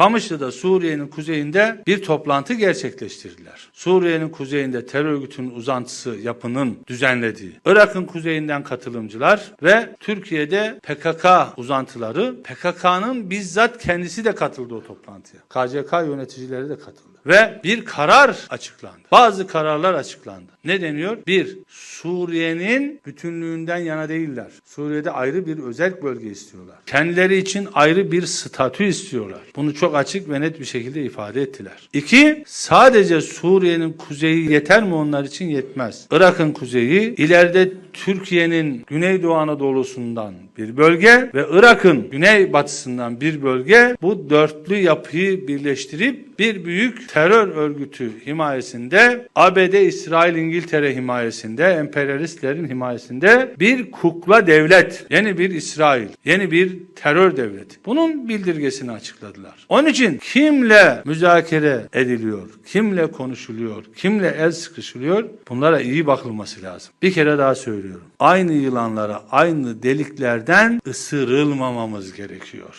Kamışlı'da Suriye'nin kuzeyinde bir toplantı gerçekleştirdiler. Suriye'nin kuzeyinde terör örgütünün uzantısı yapının düzenlediği, Irak'ın kuzeyinden katılımcılar ve Türkiye'de PKK uzantıları, PKK'nın bizzat kendisi de katıldı o toplantıya. KCK yöneticileri de katıldı. Ve bir karar açıklandı. Bazı kararlar açıklandı. Ne deniyor? Bir, Suriye'nin bütünlüğünden yana değiller. Suriye'de ayrı bir özel bölge istiyorlar. Kendileri için ayrı bir statü istiyorlar. Bunu çok açık ve net bir şekilde ifade ettiler. İki, sadece Suriye'nin kuzeyi yeter mi onlar için yetmez. Irak'ın kuzeyi, ileride Türkiye'nin Güneydoğu Anadolu'sundan bir bölge ve Irak'ın güneybatısından bir bölge bu dörtlü yapıyı birleştirip bir büyük terör örgütü himayesinde ABD, İsrail, İngiltere himayesinde, emperyalistlerin himayesinde bir kukla devlet, yeni bir İsrail, yeni bir terör devleti. Bunun bildirgesini açıkladılar. Onun için kimle müzakere ediliyor, kimle konuşuluyor, kimle el sıkışılıyor bunlara iyi bakılması lazım. Bir kere daha söylüyorum. Aynı yılanlara, aynı deliklerden ısırılmamamız gerekiyor.